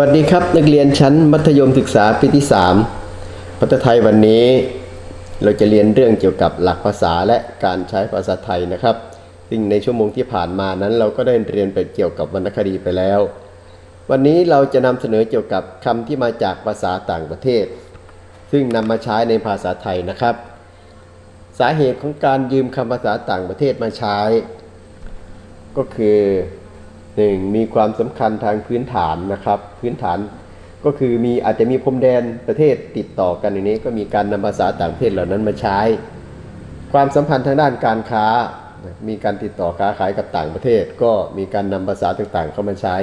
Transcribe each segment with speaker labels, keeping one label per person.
Speaker 1: วัสดีครับ นักเรียนชั้นมัธยมศึกษาปีที่3ภาษาไทยวันนี้ เราจะเรียนเรื่องเกี่ยวกับหลักภาษาและการใช้ภาษาไทยนะครับซึ่งในชั่วโมงที่ผ่านมานั้น เราก็ได้เรียนไปเกี่ยวกับวรรณคดีไปแล้ว วันนี้เราจะนำเสนอเกี่ยวกับคำที่มาจากภาษาต่างประเทศ ซึ่งนำมาใช้ในภาษาไทยนะครับ สาเหตุของการยืมคำภาษาต่างประเทศมาใช้ ก็คือ หนึ่งมีความสำคัญทางพื้นฐานนะครับ พื้นฐานก็คือมีอาจจะมีพรมแดนประเทศติดต่อกันอย่างนี้ ก็มีการนำภาษาต่างประเทศเหล่านั้นมาใช้ ความสัมพันธ์ทางด้านการค้า มีการติดต่อค้าขายกับต่างประเทศ ก็มีการนำภาษาต่างๆ เข้ามาใช้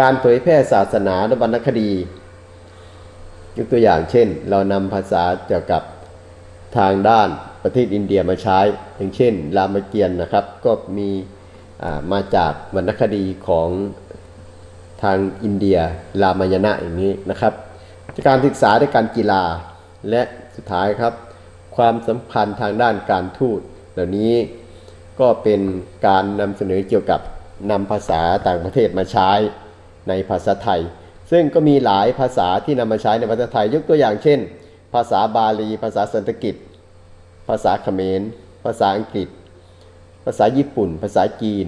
Speaker 1: การเผยแพร่ศาสนาและวรรณคดียกตัวอย่างเช่น เรานำภาษาเกี่ยวกับทางด้านประเทศอินเดียมาใช้ อย่างเช่น รามเกียรตินะครับ ก็มี มาจากวรรณคดีของทางอินเดียรามายณะอย่างนี้นะครับ การศึกษาในการกีฬาและสุดท้ายครับ ความสัมพันธ์ทางด้านการทูตเหล่านี้ก็เป็นการนำเสนอเกี่ยวกับนำภาษาต่างประเทศมาใช้ในภาษาไทย ซึ่งก็มีหลายภาษาที่นำมาใช้ในภาษาไทย ยกตัวอย่างเช่น ภาษาบาลี ภาษาสันสกฤต ภาษาเขมร ภาษาอังกฤษ ภาษาญี่ปุ่น ภาษาจีน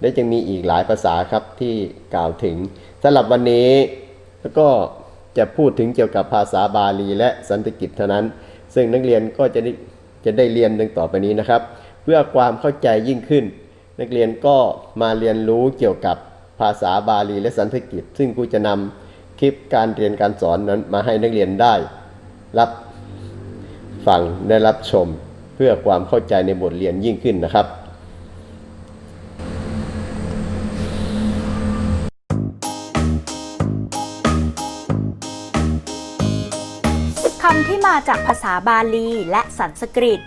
Speaker 1: และยังมีอีกหลายภาษาครับที่กล่าวถึงสำหรับวันนี้แล้วก็จะพูดถึงเกี่ยวกับภาษาบาลีและสันสกฤตเท่านั้น ซึ่งนักเรียนก็จะได้จะได้เรียนดังต่อไปนี้นะครับ เพื่อความเข้าใจยิ่งขึ้น นักเรียนก็มาเรียนรู้เกี่ยวกับภาษาบาลีและสันสกฤตซึ่งครูจะนำคลิปการเรียนการสอนนั้นมาให้นักเรียนได้ รับฟังได้รับชม เพื่อความเข้าใจในบทเรียนยิ่งขึ้นนะครับ
Speaker 2: คำที่มาจากภาษาบาลีและสันสกฤต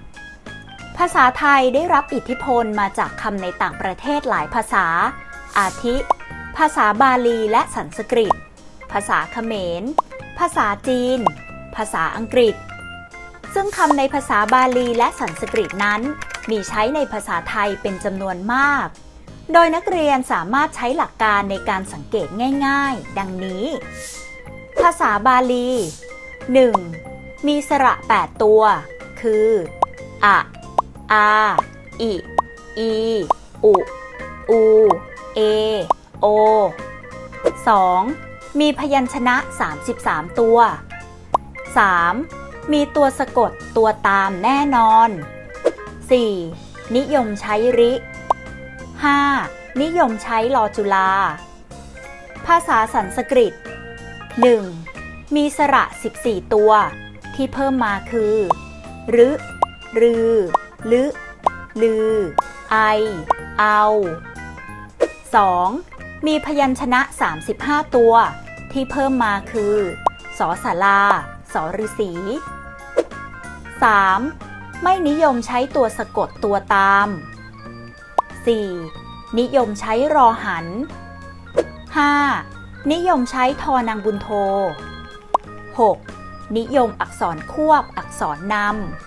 Speaker 2: ภาษาไทยได้รับอิทธิพลมาจากคำในต่างประเทศหลายภาษา อาทิ ภาษาบาลีและสันสกฤต ภาษาเขมร ภาษาจีน ภาษาอังกฤษ ซึ่งคำในภาษาบาลีและสันสกฤตนั้น มีใช้ในภาษาไทยเป็นจำนวนมาก โดยนักเรียนสามารถใช้หลักการในการสังเกตง่าย ๆ ดังนี้ ภาษาบาลี 1. มีสระ 8 ตัว คืออะอาอิอีอุอูเอโอ 2. มีพยัญชนะ 33 ตัว 3. มีตัวสะกดตัวตามแน่นอน 4. นิยมใช้ริ 5. นิยมใช้ลอจุลา ภาษาสันสกฤต 1. มีสระ 14 ตัว ที่เพิ่มมาคือรึรือ ลึลือ ไอ เอา 2. มีพยัญชนะ 35 ตัว ที่เพิ่มมาคือสอสาราสอฤษี 3. ไม่นิยมใช้ตัวสะกดตัวตาม 4. นิยมใช้รอหัน 5. นิยมใช้ทอนางบุญโท 6. นิยมอักษรควบอักษรน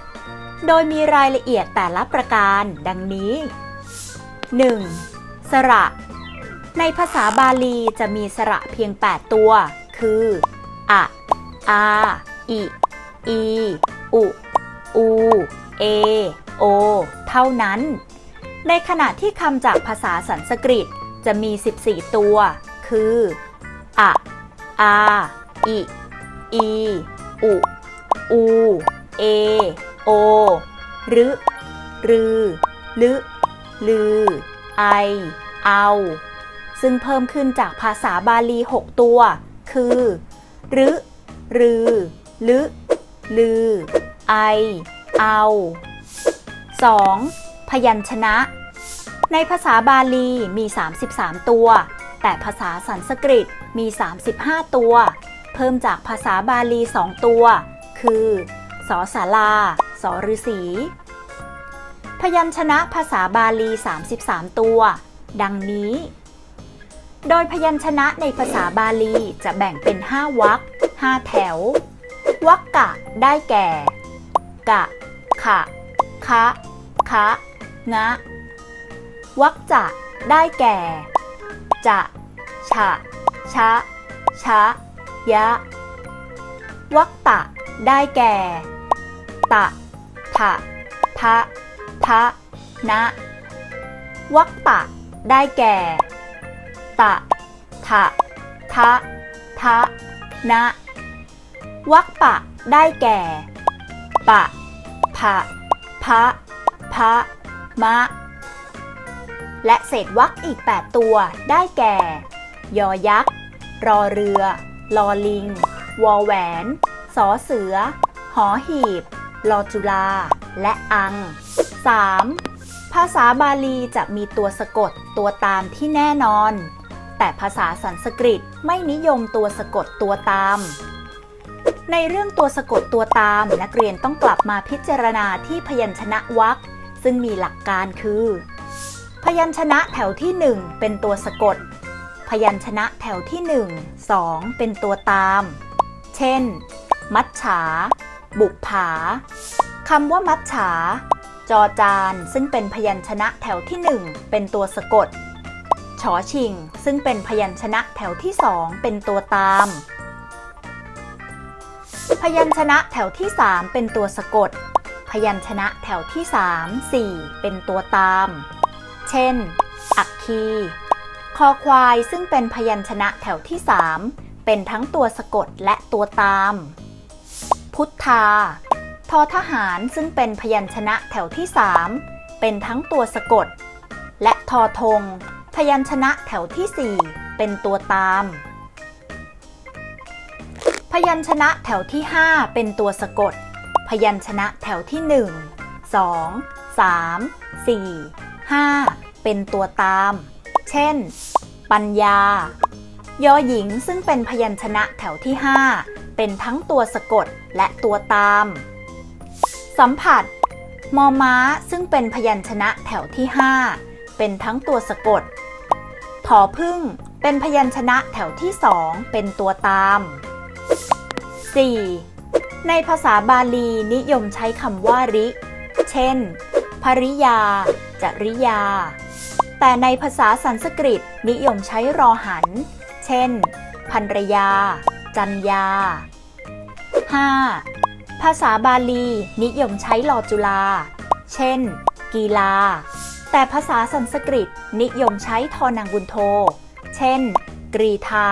Speaker 2: ำ โดยมีรายละเอียดแต่ละประการดังนี้ 1. สระ ในภาษาบาลีจะมีสระเพียง 8 ตัว คือ อะ อา อิ อี อุ อู เอ โอ เท่านั้น ในขณะที่คำจากภาษาสันสกฤตจะมี 14 ตัว คือ อะ อา อิ อี อุ อู เอ โอ รึรือ ลึลือ ไอ เอา ซึ่งเพิ่มขึ้นจากภาษาบาลี 6 ตัว คือรึรือ ลึลือ ไอ เอา 2. พยัญชนะ ในภาษาบาลีมี 33 ตัว แต่ภาษาสันสกฤตมี 35 ตัว เพิ่มจากภาษาบาลี 2 ตัว คือสอสาราสอฤษีพยัญชนะภาษาบาลี 33 ตัว ดังนี้ โดยพยัญชนะในภาษาบาลีจะแบ่งเป็น 5วรรค5แถว วรรคกะได้แก่ กะ ขะ คะ คะ งะ วรรคจะได้แก่ จะ ฉะ ชะ ชะ ยะ วักตะ ได้แก่ ตะทะทะ ทะ นะ วักตะ ได้แก่ ตะทะทะ ทะ นะ วักปะ ได้แก่ ปะ ผะ พะ พะ มะ และเศษวรรคอีก 8 ตัว ได้แก่ ยอยักษ์ รอเรือ ลอลิง วอแหวน สอเสือ หอหีบ ลอจุลา และอัง 3. ภาษาบาลีจะมีตัวสะกดตัวตามที่แน่นอน แต่ภาษาสันสกฤตไม่นิยมตัวสะกดตัวตาม ในเรื่องตัวสะกดตัวตาม นักเรียนต้องกลับมาพิจารณาที่พยัญชนะวรรคซึ่งมีหลักการคือ พยัญชนะแถวที่ 1 เป็นตัวสะกด พยัญชนะแถวที่ 1 2 เป็นตัวตาม เช่น มัจฉา บุปผาคำว่ามัจฉา จอจานซึ่งเป็นพยัญชนะแถวที่ 1 เป็นตัวสะกด ชอชิง ซึ่งเป็นพยัญชนะแถวที่ 2 เป็นตัวตาม พยัญชนะแถวที่ 3 เป็นตัวสะกด พยัญชนะแถวที่ 3 4 เป็นตัวตาม เช่น อักคี คอควายซึ่งเป็นพยัญชนะแถวที่ 3 เป็นทั้งตัวสะกดและตัวตาม พุทธา ทอทหารซึ่งเป็นพยัญชนะแถวที่ 3 เป็นทั้งตัวสะกด และทอธงพยัญชนะแถวที่ 4 เป็นตัวตาม พยัญชนะแถวที่ 5 เป็นตัวสะกด พยัญชนะแถวที่ 1 2 3 4 5 เป็นตัวตาม เช่น ปัญญายอหญิงซึ่งเป็นพยัญชนะแถวที่ 5 เป็นทั้งตัวสะกดและตัวตาม สัมผัส มอม้าซึ่งเป็นพยัญชนะแถวที่ 5 เป็นทั้งตัวสะกดถอพึ่ง เป็นพยัญชนะแถวที่ 2 เป็นตัวตาม 4. ในภาษาบาลีนิยมใช้คำว่าริ เช่นภริยา จริยา แต่ในภาษาสันสกฤตนิยมใช้รอหัน เช่นภรรยา จัญญา 5. ภาษาบาลี นิยมใช้ลอจุลา เช่น กีฬา แต่ภาษาสันสกฤตนิยมใช้ทอนังบุญโท เช่น กรีธา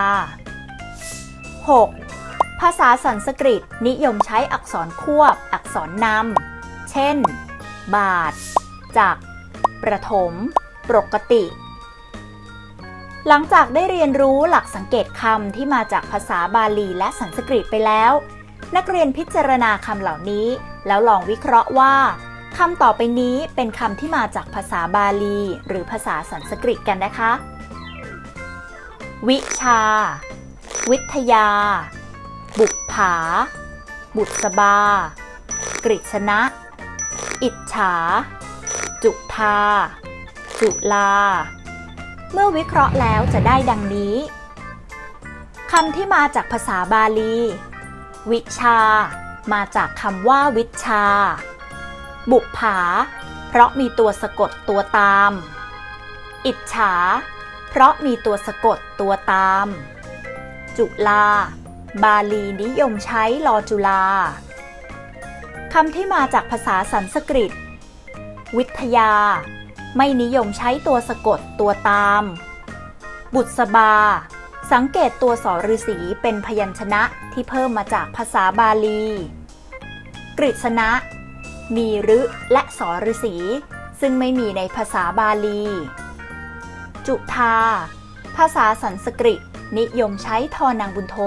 Speaker 2: 6. ภาษาสันสกฤตนิยมใช้อักษรควบ อักษรนำ เช่น บาท จัก ประถม ปกติ หลังจากได้เรียนรู้หลักสังเกตคำที่มาจากภาษาบาลีและสันสกฤตไปแล้ว นักเรียนพิจารณาคำเหล่านี้ แล้วลองวิเคราะห์ว่าคำต่อไปนี้เป็นคำที่มาจากภาษาบาลี หรือภาษาสันสกฤตกันนะคะ วิชา วิทยา บุปผา บุษบา กฤษณะ อิจฉา จุธา จุลาเมื่อวิเคราะห์แล้วจะได้ดังนี้คำที่มาจากภาษาบาลี วิชา มาจากคำว่าวิชา บุปผา เพราะมีตัวสะกดตัวตาม อิจฉา เพราะมีตัวสะกดตัวตาม จุลา บาลีนิยมใช้ลอจุลาคำที่มาจากภาษาสันสกฤต วิทยา ไม่นิยมใช้ตัวสะกดตัวตาม บุษบา สังเกตตัวสอฤษีเป็นพยัญชนะที่เพิ่มมาจากภาษาบาลี กฤษณะ มีรึและสอฤษีซึ่งไม่มีในภาษาบาลี จุธา ภาษาสันสกฤตนิยมใช้ทอนางบุญโท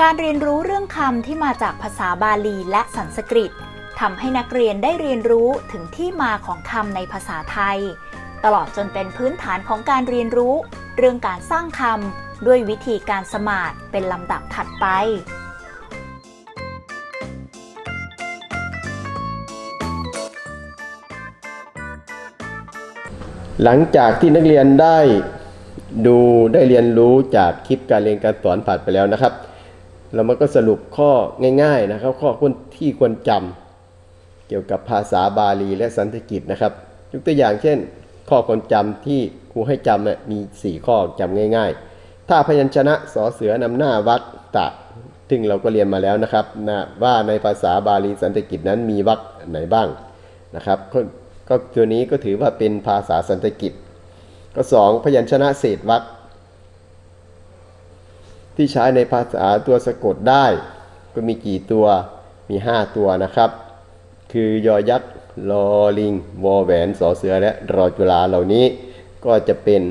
Speaker 2: การเรียนรู้เรื่องคำที่มาจากภาษาบาลีและสันสกฤต ทำให้นักเรียนได้เรียนรู้ถึงที่มาของคำในภาษาไทย ตลอดจนเป็นพื้นฐานของการเรียนรู้ เรื่องการสร้างคำด้วยวิธีการสมาธิเป็นลำดับถัดไป
Speaker 1: หลังจากที่นักเรียนได้ดูได้เรียนรู้จากคลิปการเรียนการสอนผ่านไปแล้วนะครับ เรามันก็สรุปข้อง่าย ๆนะครับ ข้อที่ควรจำ เกี่ยวกับภาษาบาลีและสันสกฤตนะครับ ยกตัวอย่างเช่น ข้อควรจำที่ครูให้จำเนี่ยมี 4 ข้อจำง่าย ๆ ถ้าพยัญชนะสอเสือนำหน้าวักตะซึ่งเราก็เรียนมาแล้วนะครับนะว่าในภาษาบาลีสันสกฤตนั้นมีวรรคไหนบ้างนะครับก็ตัวนี้ก็ถือว่าเป็นภาษาสันสกฤตก็สองพยัญชนะเศษวรรคที่ใช้ในภาษาตัวสะกดได้ ก็มีกี่ตัวมี 5 ตัวนะครับ คือยอยักษ์ลอลิง วอแหวนสอเสือและรอจุฬาเหล่านี้ ก็จะเป็น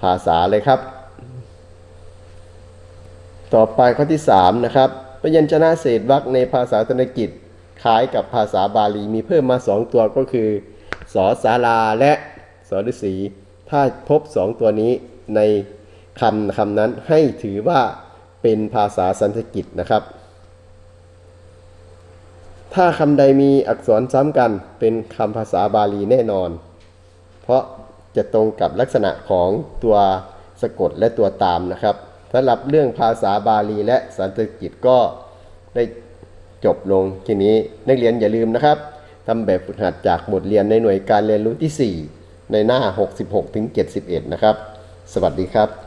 Speaker 1: ภาษาเลยครับ ต่อไปข้อที่ 3 นะครับพยัญชนะเศษวรรคในภาษาธนกิจคล้ายกับภาษาบาลีมีเพิ่มมา 2 ตัวก็คือสอสาราและสอฤษีถ้าพบ 2 ตัวนี้ในคำคำนั้นให้ถือว่าเป็นภาษาสันสกฤตนะครับ ถ้าคำใดมีอักษรซ้ำกันเป็นคำภาษาบาลีแน่นอน เพราะจะตรงกับลักษณะของตัวสะกดและตัวตามนะครับสำหรับเรื่องภาษาบาลีและสันสกฤตก็ได้จบลงทีนี้นักเรียนอย่าลืมนะครับทำแบบฝึกหัดจากบทเรียนในหน่วยการเรียนรู้ที่ 4 ในหน้า 66-71 นะครับ สวัสดีครับ